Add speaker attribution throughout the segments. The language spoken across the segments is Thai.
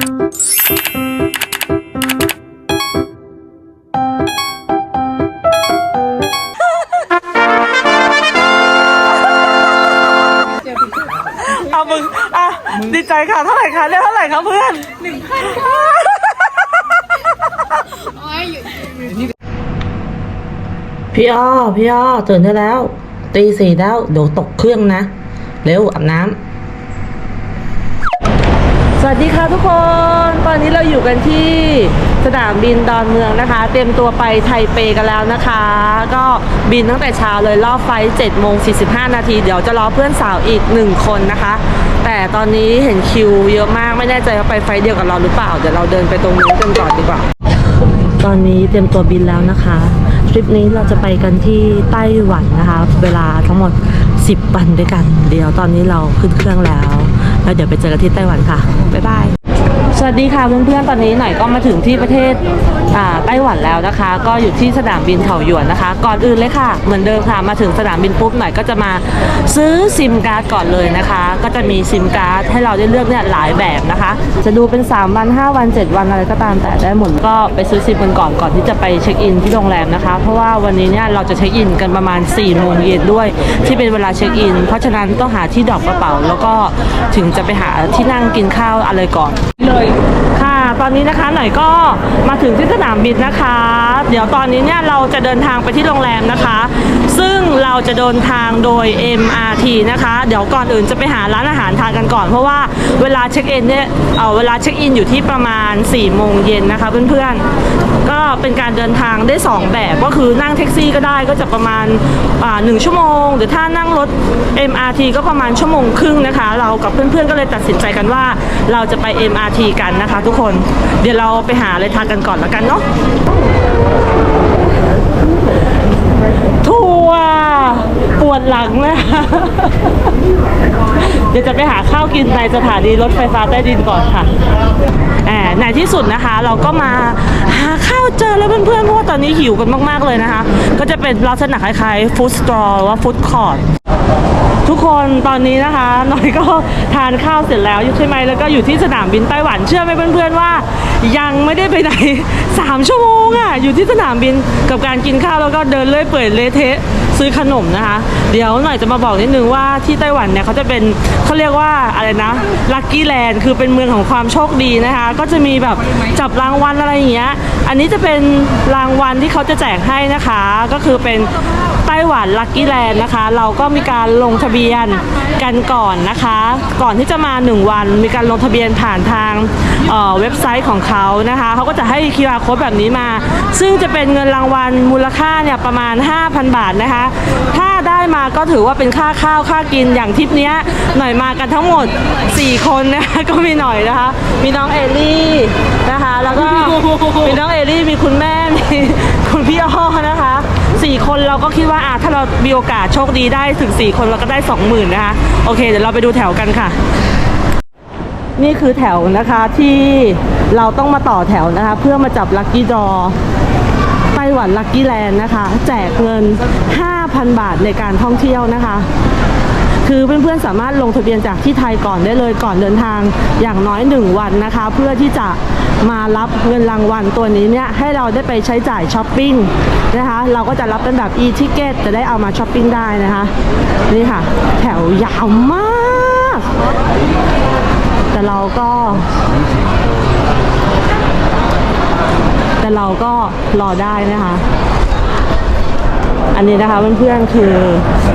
Speaker 1: เอามึงอะดีใจค่ะเท่าไหร่คะเรียกเท่าไหร่คะเพื่อนหนึ่งพันค่ะพี่อ้อพี่อ้อตื่นได้แล้ว ตีสี่แล้วเดี๋ยวตกเครื่องนะ เร็วอาบน้ำ สวัสดีค่ะทุกคน ตอนนี้เราอยู่กันที่สนามบินดอนเมืองนะคะ เตรียมตัวไปไทเปกันแล้วนะคะ ก็บินตั้งแต่เช้าเลยรอบไฟ7โมง45 นาที เดี๋ยวจะรอเพื่อนสาวอีก 1 คนนะคะ แต่ตอนนี้เห็นคิวเยอะมากไม่แน่ใจว่าไปไฟเดียวกับเราหรือเปล่า เดี๋ยวเราเดินไปตรงนู้นกันก่อนดีกว่า ตอนนี้เตรียมตัวบินแล้วนะคะทริปนี้เราจะไปกันที่ไต้หวันนะคะ เวลาทั้งหมด 10 วันด้วยกัน เดี๋ยวตอนนี้เราขึ้นเครื่องแล้ว แล้วเดี๋ยวไปเจอกันที่ไต้หวันค่ะ บ๊ายบาย สวัสดีค่ะเพื่อนๆ ตอนนี้หน่อยก็มาถึงที่ประเทศไต้หวันแล้วนะคะ ก็อยู่ที่สนามบินเถาหยวนนะคะ ก่อนอื่นเลยค่ะ เหมือนเดิมค่ะ มาถึงสนามบินปุ๊บหน่อยก็จะมาซื้อซิมการ์ดก่อนเลยนะคะ ก็จะมีซิมการ์ดให้เราได้เลือกเนี่ยหลายแบบนะคะ จะดูเป็น 3 วัน 5 วัน 7 วันอะไรก็ตามแต่ได้หมด ก็ไปซื้อซิมกันก่อนก่อนที่จะไปเช็คอินที่โรงแรมนะคะ เพราะว่าวันนี้เนี่ยเราจะเช็คอินกันประมาณ4โมงเย็นด้วย ที่เป็นเวลาเช็คอิน เพราะฉะนั้นต้องหาที่ดรอปกระเป๋าแล้วก็ถึงจะไปหาที่นั่งกินข้าวอะไรก่อนเลยค่ะ ตอนนี้นะคะหน่อยก็มาถึงที่สนามบินนะคะ เดี๋ยวตอนนี้เนี่ยเราจะเดินทางไปที่โรงแรมนะคะ ซึ่งเราจะเดินทางโดย MRT นะคะ เดี๋ยวก่อนอื่นจะไปหาร้านอาหารทานกันก่อน เพราะว่าเวลาเช็คอินเนี่ยเออเวลาเช็คอินอยู่ที่ประมาณ4โมงเย็นนะคะเพื่อนๆ ก็เป็นการเดินทางได้ 2 แบบก็คือนั่งแท็กซี่ก็ได้ก็จะประมาณหนึ่งชั่วโมง หรือถ้านั่งรถ MRT ก็ประมาณชั่วโมงครึ่งนะคะ เรากับเพื่อนๆก็เลยตัดสินใจกันว่า เราจะไป MRT กันนะคะ ทุกคนเดี๋ยวเราไปหาอะไรทานกันก่อนแล้วกันเนาะทัวร์ปวดหลังนะเดี๋ยวจะไปหาข้าวกินในสถานีรถไฟฟ้าใต้ดินก่อนค่ะแหมในที่สุดนะคะ เราก็มาหาข้าวเจอแล้วเพื่อนๆเพราะว่าตอนนี้หิวกันมากๆเลยนะคะ ก็จะเป็นลักษณะคล้ายๆฟู้ดสตรอหรือว่าฟู้ดคอร์ท ทุกคนตอนนี้นะคะหน่อยก็ทานข้าวเสร็จแล้วอยู่ใช่ไหมแล้วก็อยู่ที่สนามบินไต้หวันเชื่อไหมเพื่อนๆว่า ยังไม่ได้ไปไหน 3 ชั่วโมงอะ่ะอยู่ที่สนามบินกับการกินข้าวแล้วก็เดินเลื่อยเปื่อยเละเทะซื้อขนมนะคะ เดี๋ยวหน่อยจะมาบอกนิดนึงว่าที่ไต้หวันเนี่ยเขาจะเป็นเขาเรียกว่าอะไรนะลัคกี้แลนด์คือเป็นเมืองของความโชคดีนะคะ ก็จะมีแบบจับรางวัลอะไรอย่างเงี้ยอันนี้จะเป็นรางวัลที่เขาจะแจกให้นะคะ ก็คือเป็น ไต้หวันลั c กี้แลนด์นะคะ เราก็มีการลงทะเบียนกันก่อนนะคะ ก่อนที่จะมา 1 วัน มีการลงทะเบียนผ่านทางเอ่อเว็บไซต์ของเขานะคะ เขาก็จะให้ QR code แบบนี้มา ซึ่งจะเป็นเงินรางวัลมูลค่าเนี่ยประมาณ 5,000 บาทนะคะ ถ้าได้มาก็ถือว่าเป็นค่าข้าวค่ากินอย่างทริปเนี้ยหน่อยมากันทั้งหมด 4 คนนะคะก็มีหน่อยนะคะ มีน้องเอลี่นะคะ แล้วก็มีน้องเอลี่มีคุณแม่มีคุณพี่อ้อนะคะ สี่คนเราก็คิดว่าอะถ้าเรามีโอกาสโชคดีได้ถึง 4 คนเราก็ได้ 20,000นะคะโอเคเดี๋ยวเราไปดูแถวกันค่ะ นี่คือแถวนะคะที่เราต้องมาต่อแถวนะคะ เพื่อมาจับลัคกี้ดอไต้หวันลัคกี้แลนด์นะคะ แจกเงิน 5,000 บาทในการท่องเที่ยวนะคะ คือเพื่อนๆสามารถลงทะเบียนจากที่ไทยก่อนได้เลยก่อนเดินทางอย่างน้อย 1 วันนะคะ เพื่อที่จะมารับเงินรางวัลตัวนี้เนี่ยให้เราได้ไปใช้จ่ายช้อปปิ้งนะคะ เราก็จะรับเป็นแบบ e-ticket จะได้เอามาช้อปปิ้งได้นะคะ นี่ค่ะ แถวยาวมาก แต่เราก็ แต่เราก็รอได้นะคะ อันนี้นะคะเพื่อนๆคือ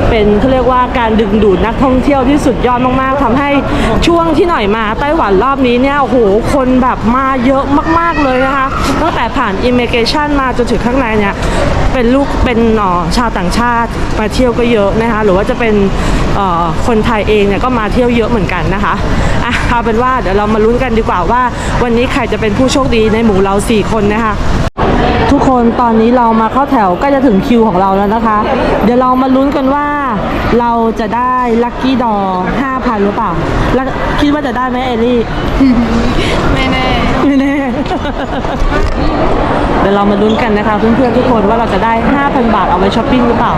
Speaker 1: เป็นเขาเรียกว่าการดึงดูดนักท่องเที่ยวที่สุดยอดมากๆทำให้ช่วงที่หน่อยมาไต้หวันรอบนี้เนี่ยโอ้โหคนแบบมาเยอะมากๆเลยนะคะตั้งแต่ผ่านอิมเมกชันมาจนถึงข้างในเนี่ยเป็นลูกเป็นเอ่อชาวต่างชาติมาเที่ยวก็เยอะนะคะหรือว่าจะเป็นคนไทยเองเนี่ยก็มาเที่ยวเยอะเหมือนกันนะคะอะเอาเป็นว่าเดี๋ยวเรามาลุ้นกันดีกว่าว่า วันนี้ใครจะเป็นผู้โชคดีในหมู่เราสี่คนนะคะทุกคนตอนนี้เรามาเข้าแถวใกล้จะถึงคิวของเราแล้วนะคะ เดี๋ยวเรามาลุ้นกันว่า เราจะได้ลัคกี้ดอ5,000หรือเปล่าแล้วคิดว่าจะได้ไหมเอลี่
Speaker 2: ไม่แน่
Speaker 1: ไม่แน่ เดี๋ยวเรามาลุ้นกันนะคะเพื่อนๆทุกคนว่าเราจะได้ 5,000 บาทเอาไปช้อปปิ้งหรือเปล่า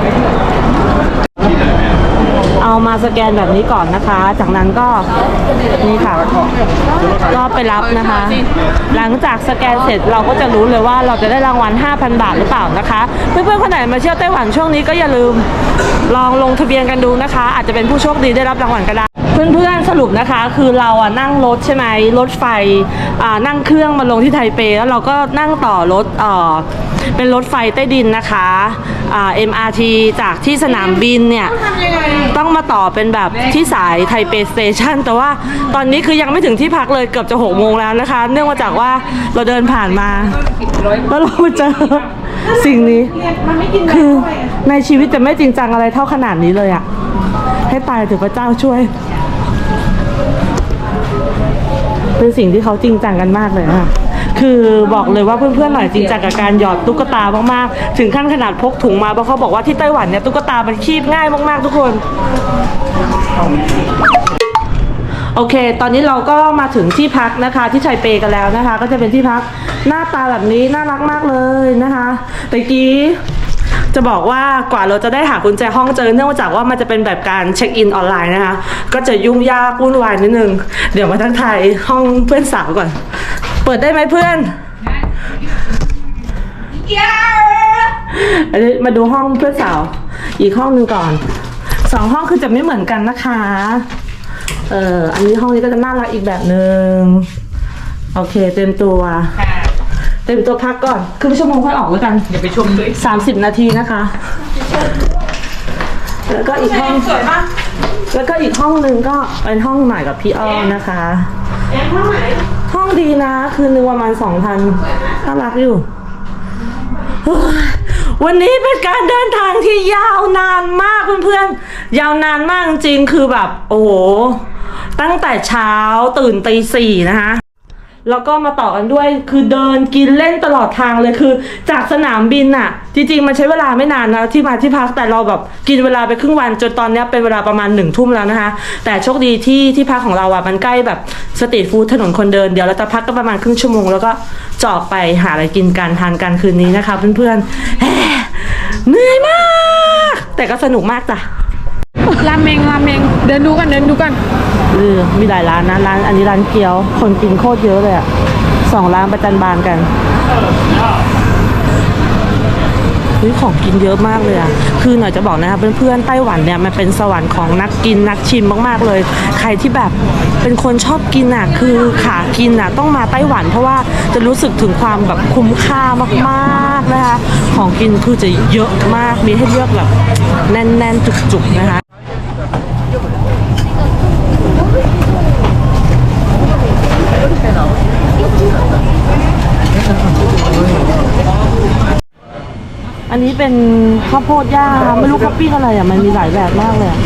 Speaker 1: เอามาสแกนแบบนี้ก่อนนะคะ จากนั้นก็นี่ค่ะ ก็ไปรับนะคะ หลังจากสแกนเสร็จเราก็จะรู้เลยว่าเราจะได้รางวัล 5,000 บาทหรือเปล่านะคะ เพื่อนๆคนไหนมาเที่ยวไต้หวันช่วงนี้ก็อย่าลืมลองลงทะเบียนกันดูนะคะ อาจจะเป็นผู้โชคดีได้รับรางวัลก็ได้เพื่อนๆสรุปนะคะ คือเราอะนั่งรถใช่ไหมรถไฟอ่านั่งเครื่องมาลงที่ไทเป แล้วเราก็นั่งต่อรถเอ่อเป็นรถไฟใต้ดินนะคะอ่า MRT จากที่สนามบินเนี่ย ต้องมาต่อเป็นแบบที่สายไทเปสเตชันแต่ว่าตอนนี้คือยังไม่ถึงที่พักเลยเกือบจะหกโมงแล้วนะคะ เนื่องมาจากว่าเราเดินผ่านมาแล้วเราเจอสิ่งนี้คือในชีวิตจะไม่จริงจังอะไรเท่าขนาดนี้เลยอะให้ตายเถอะพระเจ้าช่วย เป็นสิ่งที่เขาจริงจังกันมากเลยนะ คือบอกเลยว่าเพื่อนๆหน่อยจริงจังกับการหยอดตุ๊กตามากๆ ถึงขั้นขนาดพกถุงมาเพราะเขาบอกว่าที่ไต้หวันเนี่ยตุ๊กตามันคีบง่ายมากๆ ทุกคนโอเค ตอนนี้เราก็มาถึงที่พักนะคะ ที่ไทเปกันแล้วนะคะ ก็จะเป็นที่พักหน้าตาแบบนี้น่ารักมากเลยนะคะตะกี้จะบอกว่ากว่าเราจะได้หากุญแจห้องเจอเนื่องจากว่ามันจะเป็นแบบการเช็คอินออนไลน์นะคะ ก็จะยุ่งยากวุ่นวายนิดนึง เดี๋ยวมาทักทายห้องเพื่อนสาวก่อน เปิดได้ไหมเพื่อนอันนี้มาดูห้องเพื่อนสาว อีกห้องหนึ่งก่อน สองห้องคือจะไม่เหมือนกันนะคะ เอออันนี้ห้องนี้ก็จะน่ารักอีกแบบหนึ่งโอเค เต็มตัว เต็มตัวพักก่อนครึ่งชั่วโมงค่อยออกแล้วกัน
Speaker 3: อย่าไปชมเลย
Speaker 1: สามสิบนาทีนะคะ แล้วก็อีกห้อง
Speaker 3: สวยมาก
Speaker 1: แล้วก็อีกห้องหนึ่งก็เป็นห้องใหม่กับพี่อ้อมนะคะห้องไหนห้องดี นะ คืนหนึ่งประมาณสองพันน่ารักอยู่ วันนี้เป็นการเดินทางที่ยาวนานมากเพื่อนๆ ยาวนานมากจริงคือแบบ โอ้โห ตั้งแต่เช้าตื่นตีสี่นะคะ แล้วก็มาต่อกันด้วยคือเดินกินเล่นตลอดทางเลยคือ จากสนามบินอะจริงๆมันใช้เวลาไม่นานนะที่มาที่พักแต่เราแบบกินเวลาไปครึ่งวันจนตอนนี้เป็นเวลาประมาณหนึ่งทุ่มแล้วนะคะ แต่โชคดีที่ที่พักของเราอะมันใกล้แบบสตรีทฟู้ดถนนคนเดินเดี๋ยวเราจะพักก็ประมาณครึ่งชั่วโมงแล้วก็จออกไปหาอะไรกินกันทานกันคืนนี้นะคะ เพื่อนๆเหนื่อยมาก แต่ก็สนุกมากจ้ะ
Speaker 2: ราเมงราเมงเดินดูกันเดินดูกัน
Speaker 1: เออมีหลายร้านนะร้านอันนี้ร้านเกี๊ยว คนกินโคตรเยอะเลยอะสองร้านประจันบานกันเฮ้ยของกินเยอะมากเลยอะคือหน่อยจะบอกนะคะเพื่อนๆไต้หวันเนี่ยมันเป็นสวรรค์ของนักกินนักชิมมากๆเลย ใครที่แบบเป็นคนชอบกินอะคือขากินอะต้องมาไต้หวัน เพราะว่าจะรู้สึกถึงความแบบคุ้มค่ามากๆนะคะ ของกินคือจะเยอะมากมีให้เลือกแบบแน่นๆจุกๆนะคะ นนี้เป็นข้าวโพดย่างนะคะไม่รู้เขาปิ้งอะไรอะ มันมีหลายแบบมากเลยอะ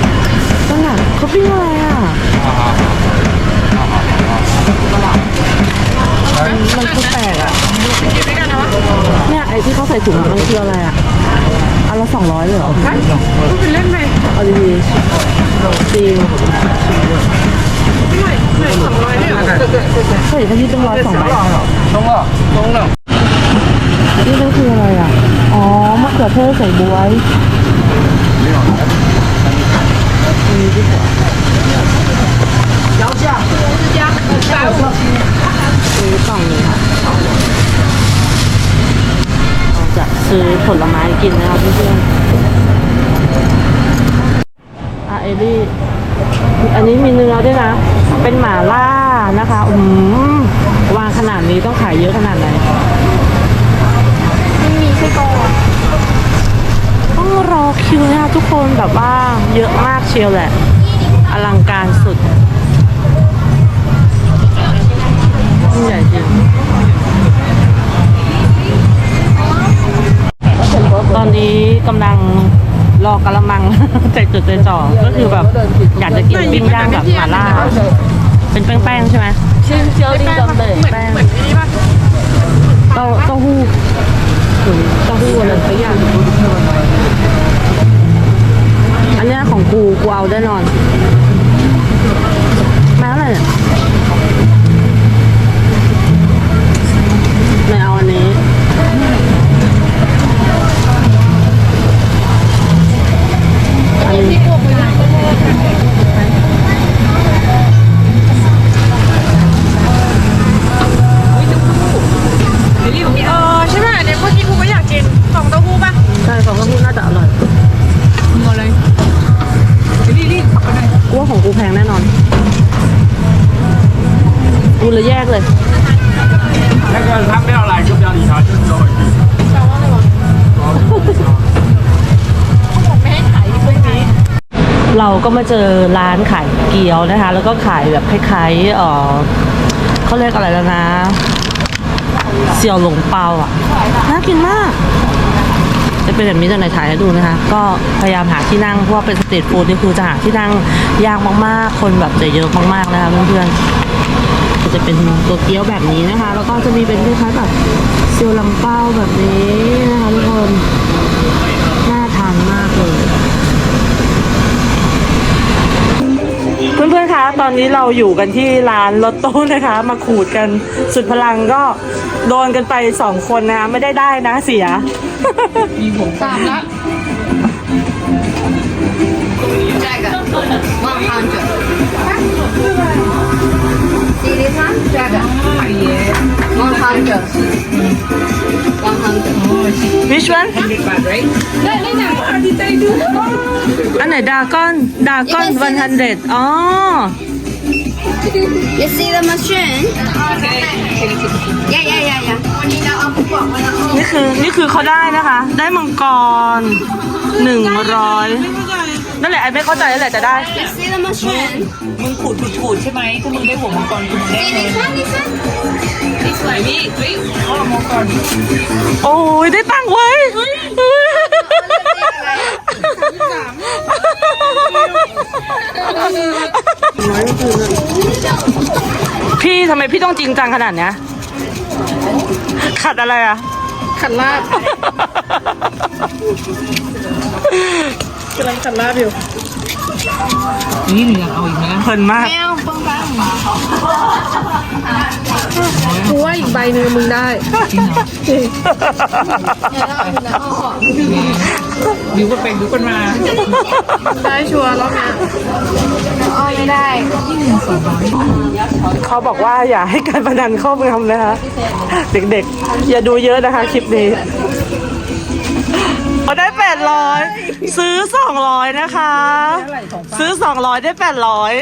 Speaker 1: นั่นน่ะเขาปิ้งอะไรอะ มันมันคือแปลกอะ เนี่ยไอ้ที่เขาใส่ถุงอะมันคืออะไรอะ อันละสองร้อยเลยเหรอ
Speaker 2: เป็นเล่นไหม
Speaker 1: เอาดีๆจริง
Speaker 2: สองร้อยเนี่ย
Speaker 1: เฮ้ยถ้าที่เป็นร้อยสองใบ
Speaker 3: ตรงอะตรงอะ
Speaker 1: นี่มันคืออะไรอะอ๋อมะ เขือเทศใส่บวยอันนี้ดีกว่า
Speaker 3: 摇价，
Speaker 2: ยักษ์เก้า
Speaker 1: ซื้อกล่องหนึงค่ะเราจะซื้อผลไม้กินนะครับเพื่อนๆอะเอลี่อันนี้มีเนื้อด้วยนะ เป็นหมาล่านะคะ อืมวางขนาดนี้ต้องขายเยอะขนาดไหน
Speaker 2: ไม่มีไส้กรอก
Speaker 1: ต้องรอคิวนะคะทุกคน แบบว่าเยอะมากเชียวแหละ อลังการสุดยิ่งใหญ่จริงตอนนี้กำลังรอกระมัง ใจจดใจจ่อก็คือแบบอยากจะกินปิ้งย่างแบบหม่าล่า เป็นแป้งๆใช่ไหม
Speaker 2: ชื่อเจียวดิ้งจำเลยเหมือนเหมือนนี่ป่ะ
Speaker 1: เต้าเต้าหู้ถึงเต้าหู้อะไรสักอย่าง อันเนี้ยของกู กูเอาแน่นอน มาเท่าไหร่เนี่ย เราก็มาเจอร้านขายเกี๊ยวนะคะ แล้วก็ขายแบบคล้ายๆเออเขาเรียกอะไรแล้วนะเสี่ยวหลงเปาอะน่ากินมาก จะเป็นแบบนี้จะในถ่ายให้ดูนะคะ ก็พยายามหาที่นั่งเพราะว่าเป็นสตรีทฟู้ดนี่คือจะหาที่นั่งยากมากๆ คนแบบจะเยอะมากๆนะคะเพื่อนๆจะเป็นตัวเกี๊ยวแบบนี้นะคะ แล้วก็จะมีเป็นคล้ายๆแบบเซียวหลงเปาแบบนี้ อนๆคะตอนนี้เราอยู่กันที่ร้านรถตู้นะคะ มาขูดกันสุดพลังก็โดนกันไปสองคนนะคะไม่ได้ได้นะเสีย
Speaker 2: สามละ
Speaker 4: Dragon. 100. See this one? Dragon. 100. 100.
Speaker 1: Which one อันไหนดากอนดากอนวันฮันเดอ๋อ
Speaker 4: You see the machine? Yeah, yeah, yeah, yeah.
Speaker 1: นี่คือนี่คือเขาได้นะคะ ได้มังกรหนึ่งร้อยนั่นแหละไอ้ไม่เข้าใจนั่นแหละจะได้
Speaker 4: You see the machine?
Speaker 5: มึงขูดขูดขูดใช่ไหมถ้ามึงได้หัวมังกรกูได้
Speaker 4: See this one, this one?
Speaker 5: นี่สวยพี่เฮ้ยเอามังกร
Speaker 1: โอ้ยได้ตังค์เว้ย พี่ทำไมพี่ต้องจริงจังขนาดเนี้ยขัดอะไรอะ
Speaker 2: ขันลาบกำลังขันลาบอยู่
Speaker 5: นี่หนูอยากเอาอีกไหมล่ะ
Speaker 1: เพลินมาก
Speaker 2: แมวปังปัง กูว่าอีกใบหนึ่งมึงได้
Speaker 5: บิวก็เป็นบิวกันมา
Speaker 2: ได้ชัวร์รอบเนี้ย
Speaker 1: เขาบอกว่าอย่าให้การพนันเข้าเมืองนะคะ เด็กๆ อย่าดูเยอะนะคะคลิปนี้เขาได้แปดร้อยซื้อสองร้อยนะคะ ซื้อสองร้อยได้แปดร้อย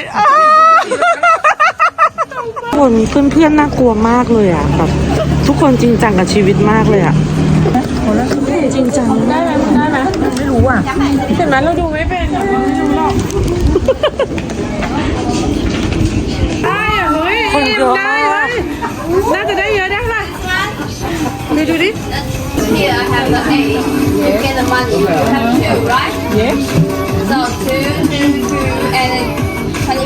Speaker 1: คนเพื่อนๆน่ากลัวมากเลยอะแบบทุกคนจริงจังกับชีวิตมากเลยอะจริงจัง
Speaker 2: เห็นไหมเราดูไม่เป็นอะเราไม่รู้หรอกได้อะเฮ้ย
Speaker 1: คนเยอะ
Speaker 2: ได้
Speaker 1: มาก
Speaker 2: เฮ้ยน่าจะได้เยอะได้เท่าไหร่ดูดูดิ
Speaker 4: Here I have the eight. You get the money. You have two, right?
Speaker 5: Yes.
Speaker 4: So two, and then 25, 29,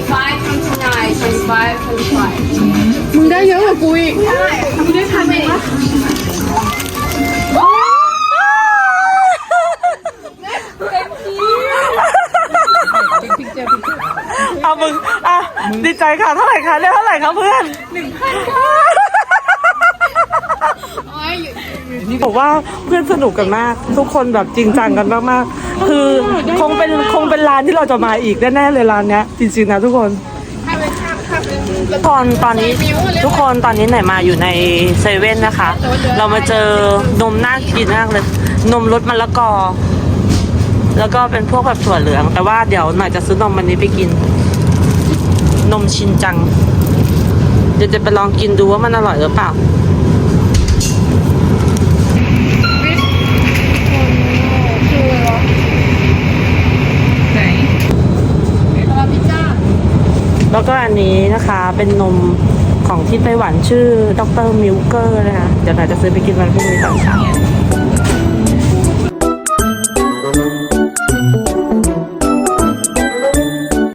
Speaker 4: 25, 25.
Speaker 2: มึงได้เยอะกว่ากูอีกมึงได้ทันไหมวะ
Speaker 1: เอามึงอะดีใจค่ะเท่าไหร่คะเรียกเท่าไหร่คะเพื่อนหนึ่งพันบ อกว่าเพื่อนสนุกกันมาก ทุกคนแบบจริงจังกันมากๆคือคงเป็นคงเป็นร้านที่เราจะมาอีกแน่ๆเลยร้านเนี้ยจริงๆนะทุกคนทุกคนตอนนี้ทุกคนตอนนี้ไหนมาอยู่ในเซเว่นนะคะ เรามาเจอนมน่ากินมากเลย นมรสมะละกอ แล้วก็เป็นพวกแบบถั่วเหลือง แต่ว่าเดี๋ยวหน่อยจะซื้อนมวันนี้ไปกิน นมชินจัง เดี๋ยวจะไปลองกินดูว่ามันอร่อยหรือเปล่า
Speaker 5: ไหน
Speaker 1: แล้วก็อันนี้นะคะเป็นนมของที่ไต้หวันชื่อดรมิลเกอร์นะคะ เดี๋ยวหน่อยจะซื้อไปกินวันพรุ่งนี้ตอนเช้า